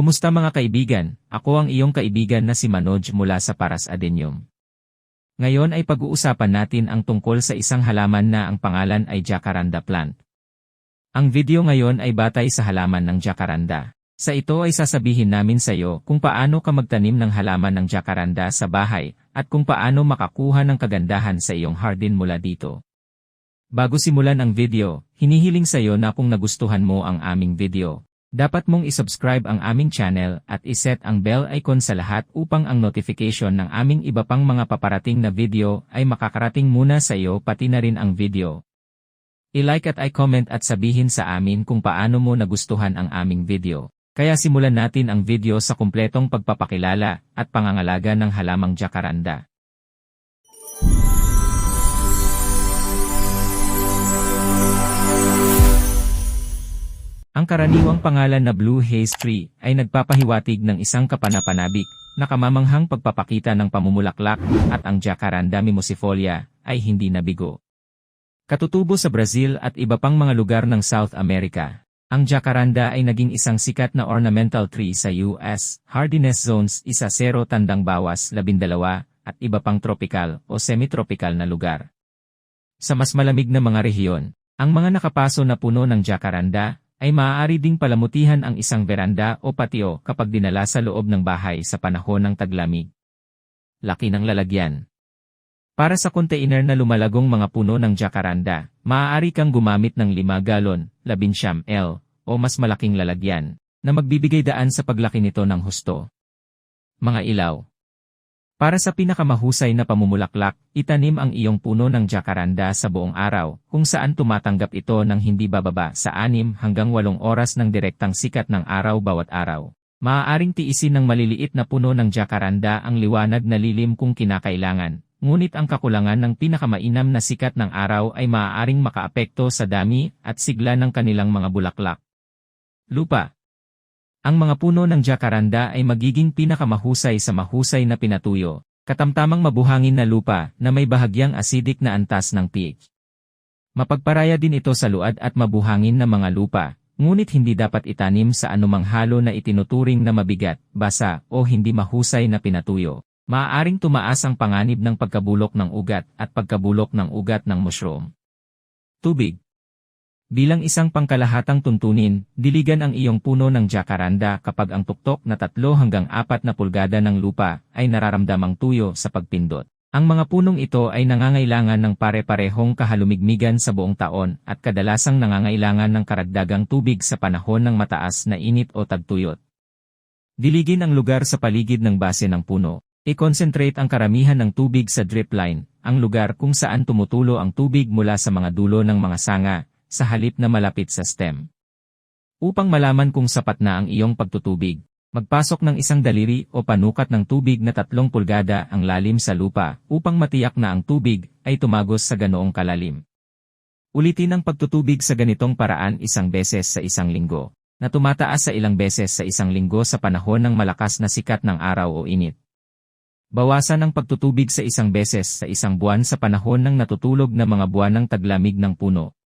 Kumusta mga kaibigan? Ako ang iyong kaibigan na si Manoj mula sa Paras Adenium. Ngayon ay pag-uusapan natin ang tungkol sa isang halaman na ang pangalan ay Jacaranda plant. Ang video ngayon ay batay sa halaman ng Jacaranda. Sa ito ay sasabihin namin sa iyo kung paano ka magtanim ng halaman ng Jacaranda sa bahay at kung paano makakuha ng kagandahan sa iyong hardin mula dito. Bago simulan ang video, hinihiling sa iyo na kung nagustuhan mo ang aming video, dapat mong isubscribe ang aming channel at iset ang bell icon sa lahat upang ang notification ng aming iba pang mga paparating na video ay makakarating muna sa iyo pati na rin ang video. I-like at i-comment at sabihin sa amin kung paano mo nagustuhan ang aming video. Kaya simulan natin ang video sa kumpletong pagpapakilala at pangangalaga ng halamang jacaranda. Ang karaniwang pangalan na Blue Haze Tree ay nagpapahiwatig ng isang kapanapanabik na kamamanghang pagpapakita ng pamumulaklak at ang Jacaranda mimosifolia ay hindi nabigo. Katutubo sa Brazil at iba pang mga lugar ng South America, ang Jacaranda ay naging isang sikat na ornamental tree sa US, hardiness zones isa 0 tandang bawas 12 at iba pang tropical o semi-tropical na lugar. Sa mas malamig na mga rehiyon, ang mga nakapaso na puno ng Jacaranda ay maaari ding palamutihan ang isang veranda o patio kapag dinala sa loob ng bahay sa panahon ng taglamig. Laki ng lalagyan. Para sa container na lumalagong mga puno ng jacaranda, maaari kang gumamit ng 5 galon, 11 L, o mas malaking lalagyan, na magbibigay daan sa paglaki nito ng husto. Mga ilaw. Para sa pinakamahusay na pamumulaklak, itanim ang iyong puno ng jacaranda sa buong araw, kung saan tumatanggap ito ng hindi bababa sa 6 hanggang 8 oras ng direktang sikat ng araw bawat araw. Maaaring tiisin ng maliliit na puno ng jacaranda ang liwanag na lilim kung kinakailangan, ngunit ang kakulangan ng pinakamainam na sikat ng araw ay maaaring makaapekto sa dami at sigla ng kanilang mga bulaklak. Lupa ang mga puno ng jacaranda ay magiging pinakamahusay sa mahusay na pinatuyo, katamtamang mabuhangin na lupa na may bahagyang acidic na antas ng pH. Mapagparaya din ito sa luad at mabuhangin na mga lupa, ngunit hindi dapat itanim sa anumang halo na itinuturing na mabigat, basa o hindi mahusay na pinatuyo. Maaaring tumaas ang panganib ng pagkabulok ng ugat at pagkabulok ng ugat ng mushroom. Tubig Bilang isang pangkalahatang tuntunin, diligan ang iyong puno ng jacaranda kapag ang tuktok na 3 hanggang 4 na pulgada ng lupa ay nararamdamang tuyo sa pagpindot. Ang mga punong ito ay nangangailangan ng pare-parehong kahalumigmigan sa buong taon at kadalasang nangangailangan ng karagdagang tubig sa panahon ng mataas na init o tagtuyot. Diligin ang lugar sa paligid ng base ng puno. I-concentrate ang karamihan ng tubig sa drip line, ang lugar kung saan tumutulo ang tubig mula sa mga dulo ng mga sanga, sa halip na malapit sa stem. Upang malaman kung sapat na ang iyong pagtutubig, magpasok ng isang daliri o panukat ng tubig na tatlong pulgada ang lalim sa lupa upang matiyak na ang tubig ay tumagos sa ganoong kalalim. Ulitin ang pagtutubig sa ganitong paraan isang beses sa isang linggo, na tumataas sa ilang beses sa isang linggo sa panahon ng malakas na sikat ng araw o init. Bawasan ang pagtutubig sa isang beses sa isang buwan sa panahon ng natutulog na mga buwan ng taglamig ng puno.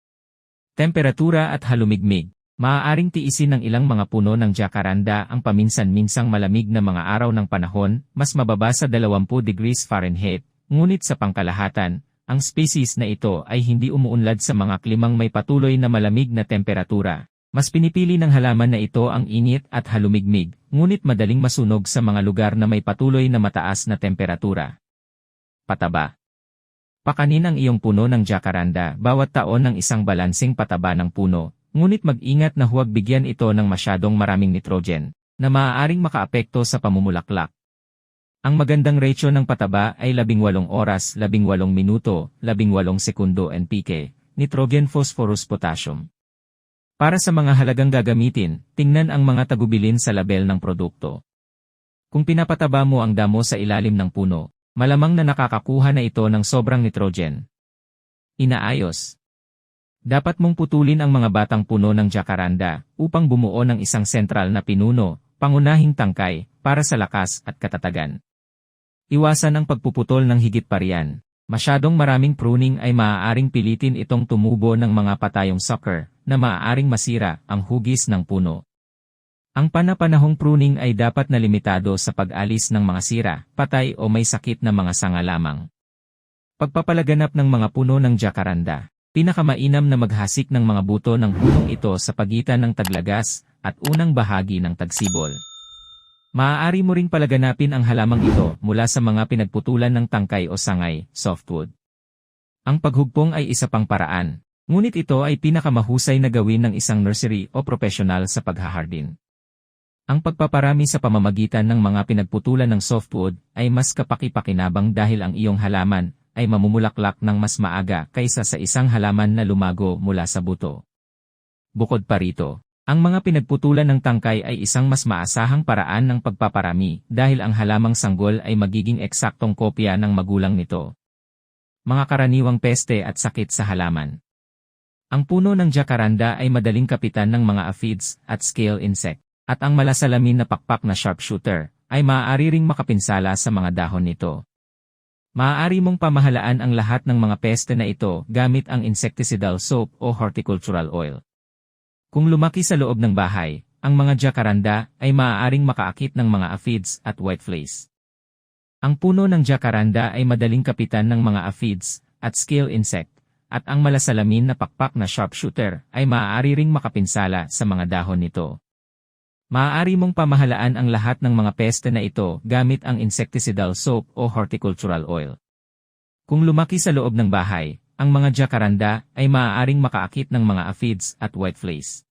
Temperatura at halumigmig. Maaaring tiisin ng ilang mga puno ng jacaranda ang paminsan-minsang malamig na mga araw ng panahon, mas mababa sa 20 degrees Fahrenheit, ngunit sa pangkalahatan, ang species na ito ay hindi umuunlad sa mga klimang may patuloy na malamig na temperatura. Mas pinipili ng halaman na ito ang init at halumigmig, ngunit madaling masunog sa mga lugar na may patuloy na mataas na temperatura. Pataba Pakanin ang iyong puno ng jacaranda bawat taon ng isang balansing pataba ng puno, ngunit mag-ingat na huwag bigyan ito ng masyadong maraming nitrogen, na maaaring makaapekto sa pamumulaklak. Ang magandang ratio ng pataba ay 18 oras, 18 minuto, 18 sekundo NPK, nitrogen phosphorus potassium. Para sa mga halagang gagamitin, tingnan ang mga tagubilin sa label ng produkto. Kung pinapataba mo ang damo sa ilalim ng puno, Malamang na nakakakuha na ito ng sobrang nitrogen. Inaayos. Dapat mong putulin ang mga batang puno ng jacaranda upang bumuo ng isang sentral na pinuno, pangunahing tangkay, para sa lakas at katatagan. Iwasan ang pagpuputol ng higit pa riyan. Masyadong maraming pruning ay maaaring pilitin itong tumubo ng mga patayong sucker na maaaring masira ang hugis ng puno. Ang panapanahong pruning ay dapat na limitado sa pag-alis ng mga sira, patay o may sakit na mga sanga lamang. Pagpapalaganap ng mga puno ng jacaranda. Pinakamainam na maghasik ng mga buto ng punong ito sa pagitan ng taglagas at unang bahagi ng tagsibol. Maaari mo ring palaganapin ang halamang ito mula sa mga pinagputulan ng tangkay o sangay, softwood. Ang paghugpong ay isa pang paraan, ngunit ito ay pinakamahusay na gawin ng isang nursery o profesional sa paghahardin. Ang pagpaparami sa pamamagitan ng mga pinagputulan ng softwood ay mas kapaki-pakinabang dahil ang iyong halaman ay mamumulaklak ng mas maaga kaysa sa isang halaman na lumago mula sa buto. Bukod pa rito, ang mga pinagputulan ng tangkay ay isang mas maasahang paraan ng pagpaparami dahil ang halamang sanggol ay magiging eksaktong kopya ng magulang nito. Mga karaniwang peste at sakit sa halaman. Ang puno ng jacaranda ay madaling kapitan ng mga aphids at scale insect, at ang malasalamin na pakpak na sharpshooter ay maaari ring makapinsala sa mga dahon nito. Maaari mong pamahalaan ang lahat ng mga peste na ito gamit ang insecticidal soap o horticultural oil. Kung lumaki sa loob ng bahay, ang mga jacaranda ay maaaring makaakit ng mga aphids at whiteflies. Ang puno ng jacaranda ay madaling kapitan ng mga aphids at scale insect, at ang malasalamin na pakpak na sharpshooter ay maaari ring makapinsala sa mga dahon nito. Maaari mong pamahalaan ang lahat ng mga peste na ito gamit ang insecticidal soap o horticultural oil. Kung lumaki sa loob ng bahay, ang mga jacaranda ay maaaring makaakit ng mga aphids at whiteflies.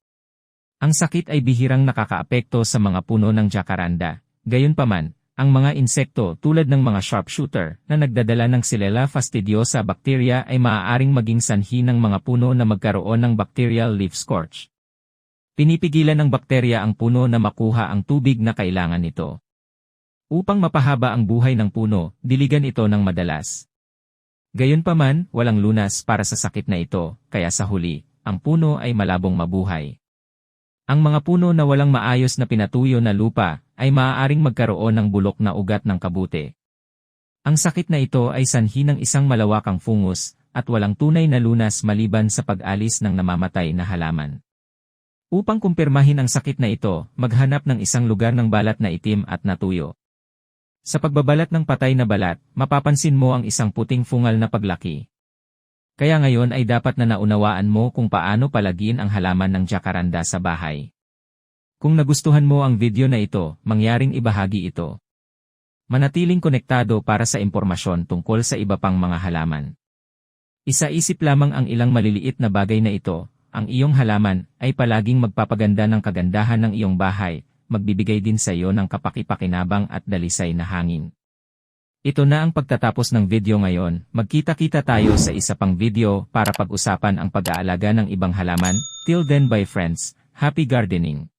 Ang sakit ay bihirang nakakaapekto sa mga puno ng jacaranda. Gayunpaman, ang mga insekto tulad ng mga sharpshooter na nagdadala ng Xylella fastidiosa bacteria ay maaaring maging sanhi ng mga puno na magkaroon ng bacterial leaf scorch. Pinipigilan ng bakterya ang puno na makuha ang tubig na kailangan nito. Upang mapahaba ang buhay ng puno, diligan ito ng madalas. Gayunpaman, walang lunas para sa sakit na ito, kaya sa huli, ang puno ay malabong mabuhay. Ang mga puno na walang maayos na pinatuyo na lupa ay maaaring magkaroon ng bulok na ugat ng kabute. Ang sakit na ito ay sanhi ng isang malawakang fungus at walang tunay na lunas maliban sa pag-alis ng namamatay na halaman. Upang kumpirmahin ang sakit na ito, maghanap ng isang lugar ng balat na itim at natuyo. Sa pagbabalat ng patay na balat, mapapansin mo ang isang puting fungal na paglaki. Kaya ngayon ay dapat na naunawaan mo kung paano palagin ang halaman ng jacaranda sa bahay. Kung nagustuhan mo ang video na ito, mangyaring ibahagi ito. Manatiling konektado para sa impormasyon tungkol sa iba pang mga halaman. Isa-isip lamang ang ilang maliliit na bagay na ito, ang iyong halaman ay palaging magpapaganda ng kagandahan ng iyong bahay, magbibigay din sa iyo ng kapakipakinabang at dalisay na hangin. Ito na ang pagtatapos ng video ngayon, magkita-kita tayo sa isa pang video para pag-usapan ang pag-aalaga ng ibang halaman, till then bye friends, happy gardening!